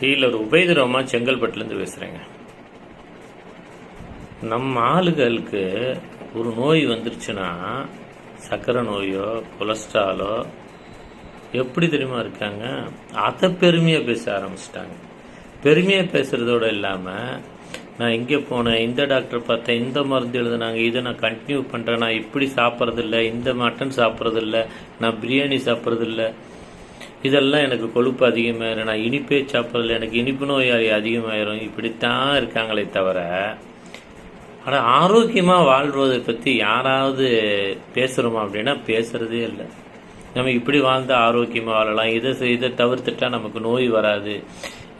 Healer உபயதுரமா செங்கல்பட்டுலேருந்து பேசுகிறேங்க நம்ம ஆளுகளுக்கு ஒரு நோய் வந்துருச்சுன்னா சர்க்கரை நோயோ கொலஸ்ட்ராலோ எப்படி தெரியுமா இருக்காங்க? அதை பெருமையாக பேச ஆரம்பிச்சிட்டாங்க. பெருமையாக பேசுகிறதோட இல்லாமல் நான் இங்கே போனேன் இந்த டாக்டர் பார்த்தேன் இந்த மருந்து எழுதுனாங்க இதை நான் கண்டினியூ பண்ணுறேன் நான் இப்படி சாப்பிட்றதில்ல இந்த மட்டன் சாப்பிட்றதில்ல நான் பிரியாணி சாப்பிட்றதில்ல. இதெல்லாம் எனக்கு கொழுப்பு அதிகமாயிரும். நான் இனிப்பே சாப்பிட்றதில்ல எனக்கு இனிப்பு நோய் அதிகமாயிரும். இப்படித்தான் இருக்காங்களே தவிர ஆனால் ஆரோக்கியமாக வாழ்வதை பற்றி யாராவது பேசுகிறோமா அப்படின்னா பேசுகிறதே இல்லை. நம்ம இப்படி வாழ்ந்தால் ஆரோக்கியமாக வாழலாம். இதை செய்- இதை தவிர்த்துட்டா நமக்கு நோய் வராது.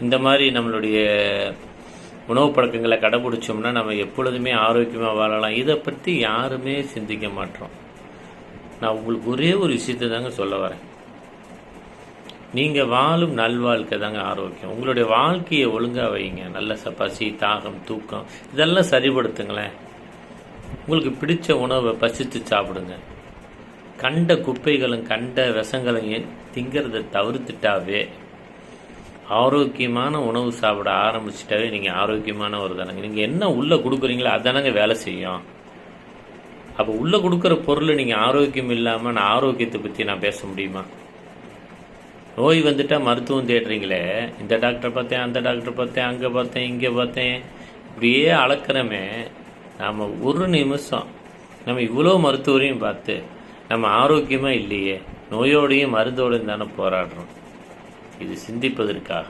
இந்த மாதிரி நம்மளுடைய உணவு பழக்கங்களை கடைபிடிச்சோம்னா நம்ம எப்பொழுதுமே ஆரோக்கியமாக வாழலாம். இதை பற்றி யாருமே சிந்திக்க மாட்டோம். நான் உங்களுக்கு ஒரே ஒரு விஷயத்தை தாங்க சொல்ல வரேன். நீங்கள் வாழும் நல்வாழ்க்கை தாங்க ஆரோக்கியம். உங்களுடைய வாழ்க்கையை ஒழுங்காக வைங்க. நல்ல ச- பசி தாகம் தூக்கம் இதெல்லாம் சரிப்படுத்துங்களேன். உங்களுக்கு பிடிச்ச உணவை பசித்து சாப்பிடுங்க. கண்ட குப்பைகளும் கண்ட விஷங்களையும் திங்கிறத தவிர்த்துட்டாவே ஆரோக்கியமான உணவு சாப்பிட ஆரம்பிச்சிட்டாவே நீங்கள் ஆரோக்கியமான ஒரு தானங்க. நீங்கள் என்ன உள்ளே கொடுக்குறீங்களோ அதானங்க வேலை செய்யும். அப்போ உள்ளே கொடுக்குற பொருள் நீங்கள் ஆரோக்கியம் இல்லாமல் நான் ஆரோக்கியத்தை பற்றி நான் பேச முடியுமா? நோய் வந்துட்டா மருத்துவம் தேடுறீங்களே. இந்த டாக்டர் பார்த்தேன் அந்த டாக்டர் பார்த்தேன் அங்கே பார்த்தேன் இங்கே பார்த்தேன். இப்படியே அளக்கிறமே. நாம் ஒரு நிமிஷம் நம்ம இவ்வளோ மருத்துவரையும் பார்த்து நம்ம ஆரோக்கியமாக இல்லையே. நோயோடையும் மருந்தோடையும் தானே போராடுறோம். இது சிந்திப்பதற்காக.